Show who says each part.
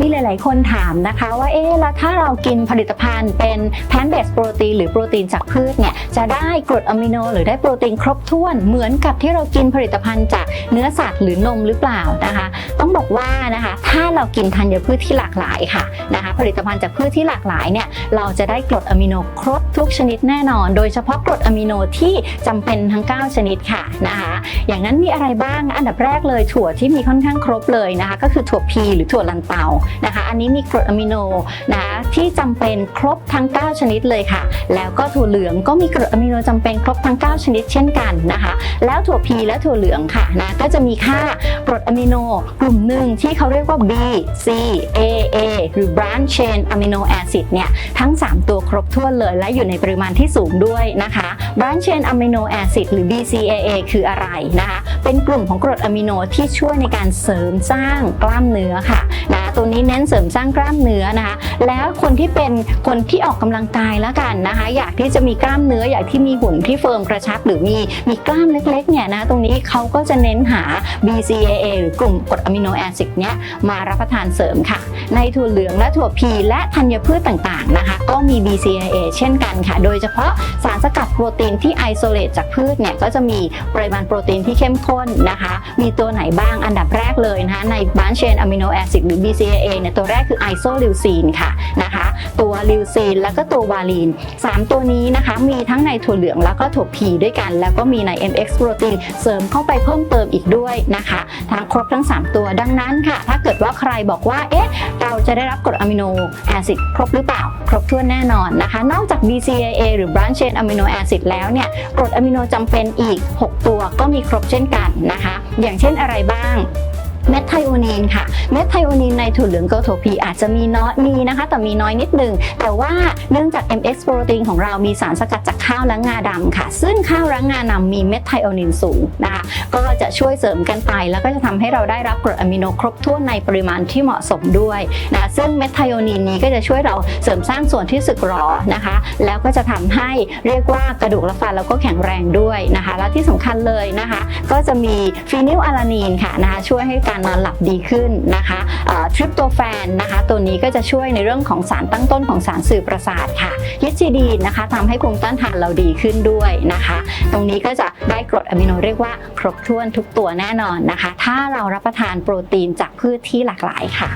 Speaker 1: มีหลาย ๆ คนถามนะคะว่าเอ๊ะแล้วถ้าเรากินผลิตภัณฑ์เป็นแพนเบสโปรตีนหรือโปรตีนจากพืชเนี่ยจะได้กรดอะมิโนหรือได้โปรตีนครบถ้วนเหมือนกับที่เรากินผลิตภัณฑ์จากเนื้อสัตว์หรือนมหรือเปล่านะคะ ต้องบอกว่านะคะถ้าเรากินธัญพืชที่หลากหลายค่ะนะคะผลิตภัณฑ์จากพืชที่หลากหลายเนี่ยเราจะได้กรดอะมิโนครบทุกชนิดแน่นอน โดยเฉพาะกรดอะมิโนที่จำเป็นทั้ง 9 ชนิดค่ะนะคะอย่างนั้นมีอะไรบ้างอันดับแรกเลยถั่วที่มีค่อนข้างครบเลยนะคะ ก็คือถั่วพีหรือถั่วลันเตานะคะ อันนี้มีกรดอะมิโนนะะที่จำเป็นครบทั้ง 9 ชนิดเลยค่ะ แล้วก็ถั่วเหลืองก็มีกรดอะมิโนจำเป็นครบทั้ง 9 ชนิดเช่นกันนะคะ แล้วถั่วพีและถั่วเหลืองค่ะนะก็จะมีค่ากรดอะมิโนกลุ่มหนึ่งที่เขาเรียกว่า B C A A หรือ branch chain amino acid เนี่ยทั้ง 3 ตัวครบถ้วนเลยและอยู่ในปริมาณที่สูงด้วยนะคะ branch chain amino acid หรือ BCAA คืออะไรนะคะ เป็นกลุ่มของกรดอะมิโนที่ช่วยในการเสริมสร้างกล้ามเนื้อค่ะนะตัวนี้เน้นเสริมสร้างกล้ามเนื้อนะคะ แล้วคนที่เป็นคนที่ออกกำลังกายแล้วกันนะคะ อยากที่จะมีกล้ามเนื้ออยากที่มีหุ่นที่เฟิร์มกระชับ หรือมีมีกล้ามเล็กๆเนี่ยนะตรงนี้เขาก็จะเน้นหา BCAA หรือกลุ่มกรดอะมิโนแอซิดเนี่ยมารับประทานเสริมค่ะ ในถั่วเหลืองและถั่วพีและธัญพืชต่างๆนะคะ ก็มี BCAA เช่นกันค่ะ โดยเฉพาะสารสกัดโปรตีนที่ไอโซเลตจากพืชเนี่ยก็จะมีปริมาณโปรตีนที่เข้มข้นนะคะ มีตัวไหนบ้างอันดับแรกเลยนะคะในบ้านเชนอะมิโนแอซิดหรือ BCAA เนี่ยตัวแรกคือไอโซลิวซีนค่ะนะคะตัวลิวซีนแล้วก็ตัววาลีน 3 ตัวนี้นะคะมีทั้งในถั่วเหลืองแล้วก็ถั่วพีด้วยกัน แล้วก็มีใน MX โปรตีนเสริมเข้าไปเพิ่มเติมอีกด้วยนะคะทั้งครบทั้ง 3 ตัวดังนั้นค่ะ ถ้าเกิดว่าใครบอกว่าเอ๊ะเราจะได้รับกรดอะมิโนแอซิดครบหรือเปล่า ครบถ้วนแน่นอนนะคะ นอกจาก BCAA หรือ branch chain amino acid แล้วเนี่ยกรดอะมิโนจำเป็นอีก 6 ตัวก็มีครบเช่นกันนะคะ อย่างเช่นอะไรบ้าง เม็ดไทโอเนนค่ะ เม็ดไทโอเนนในถั่วเหลืองโกโทพีอาจจะมีน้อยมีนะคะ แต่มีน้อยนิดหนึ่ง แต่ว่าเนื่องจาก MX โปรตีนของเรามีสารสกัดจากข้าวและงาดำค่ะ ซึ่งข้าวและงาดำมีเม็ดไทโอเนนสูงนะคะก็จะช่วยเสริมกันไป แล้วก็จะทำให้เราได้รับกรดอะมิโนครบถ้วนในปริมาณที่เหมาะสมด้วยนะซึ่งเม็ดไทโอเนนนี้ก็จะช่วยเราเสริมสร้างส่วนที่สึกหรอนะคะ แล้วก็จะทำให้เรียกว่ากระดูกและฟันเราก็แข็งแรงด้วยนะคะ แล้วที่สำคัญเลยนะคะ ก็จะมีฟีนิลอะลานีนค่ะนะคะช่วยให้การนอนหลับดีขึ้นนะคะทริปโตแฟนนะคะ ตัวนี้ก็จะช่วยในเรื่องของสารตั้งต้นของสารสื่อประสาทค่ะยิจีดีนนะคะทำให้ภูมิต้านทานเราดีขึ้นด้วยนะคะ ตรงนี้ก็จะได้กรดอะมิโนเรียกว่าครบถ้วนทุกตัวแน่นอนนะคะ ถ้าเรารับประทานโปรตีนจากพืชที่หลากหลายค่ะ